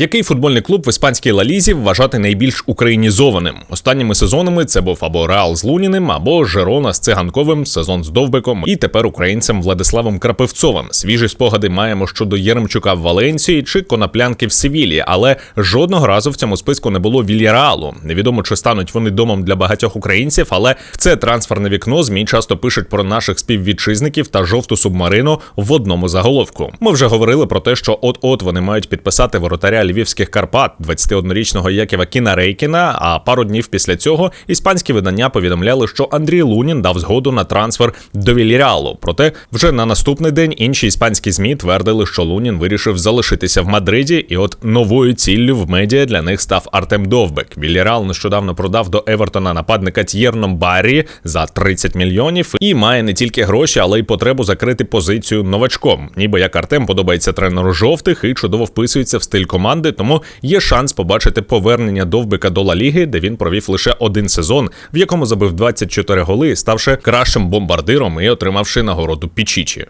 Який футбольний клуб в іспанській лалізі вважати найбільш українізованим? Останніми сезонами це був або Реал з Луніним, або Жерона з Циганковим, сезон з Довбиком, і тепер українцем Владиславом Крапивцовим. Свіжі спогади маємо щодо Єремчука в Валенції чи Коноплянки в Севілі, але жодного разу в цьому списку не було Вільяреалу. Невідомо, чи стануть вони домом для багатьох українців, але в це трансферне вікно змі часто пишуть про наших співвітчизників та жовту субмарину в одному заголовку. Ми вже говорили про те, що от-от вони мають підписати воротаря львівських Карпат, 21-річного Яківа Кіна Рейкіна. А пару днів після цього іспанські видання повідомляли, що Андрій Лунін дав згоду на трансфер до Вільяреалу. Проте вже на наступний день інші іспанські змі твердили, що Лунін вирішив залишитися в Мадриді, і от новою ціллю в медіа для них став Артем Довбек. Вільяреал нещодавно продав до Евертона нападника Т'єрном Баррі за 30 мільйонів і має не тільки гроші, але й потребу закрити позицію новачком. Ніби як Артем подобається тренеру жовтих і чудово вписується в стиль команди, тому є шанс побачити повернення Довбика до Ла Ліги, де він провів лише один сезон, в якому забив 24 голи, ставши кращим бомбардиром і отримавши нагороду Пічічі.